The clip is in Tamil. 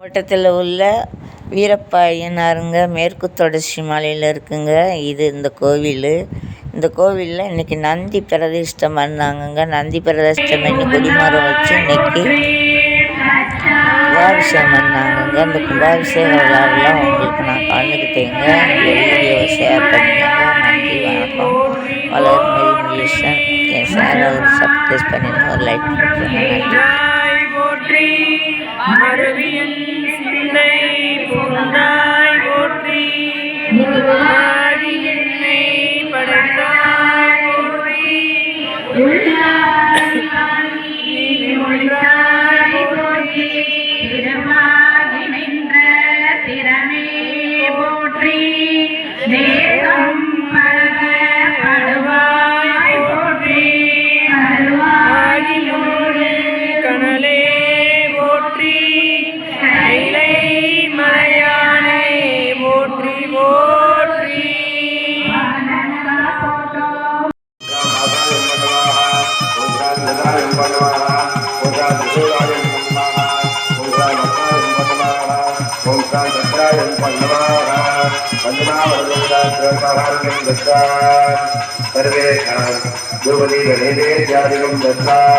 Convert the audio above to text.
மாவட்டத்தில் உள்ள வீரப்பாயனாருங்க மேற்கு தொடர்ச்சி மலையில் இருக்குங்க. இது இந்த கோவில். இந்த கோவிலில் இன்னைக்கு நந்தி பிரதிஷ்டம் பண்ணாங்கங்க. நந்தி பிரதிஷ்டம் பண்ணி கொடிமரம் வச்சு இன்னைக்கு கும்பாபிஷேகம் பண்ணாங்கங்க. இந்த கும்பாபிஷேக விழாவெல்லாம் உங்களுக்கு நான் கலந்துக்கிட்டேங்க இந்த வீடியோவை ஷேர் பண்ணிக்கோங்க நன்றி வணக்கம். வளர்மதி முயேசன் என் சேனல் சப்ஸ்கிரைப் பண்ணிடுங்க ஒரு லைக் பண்ணுங்க நன்றி. மருவியன் சிந்தை புகுந்தாய் போற்றி ஆதி என்னை படைத்தாய் போற்றி. நீ ஒன்றாய் போற்றி திறமாகி நின்ற திறமே போற்றி. सर्वेषां गुरुपदी गणेशे दत्ता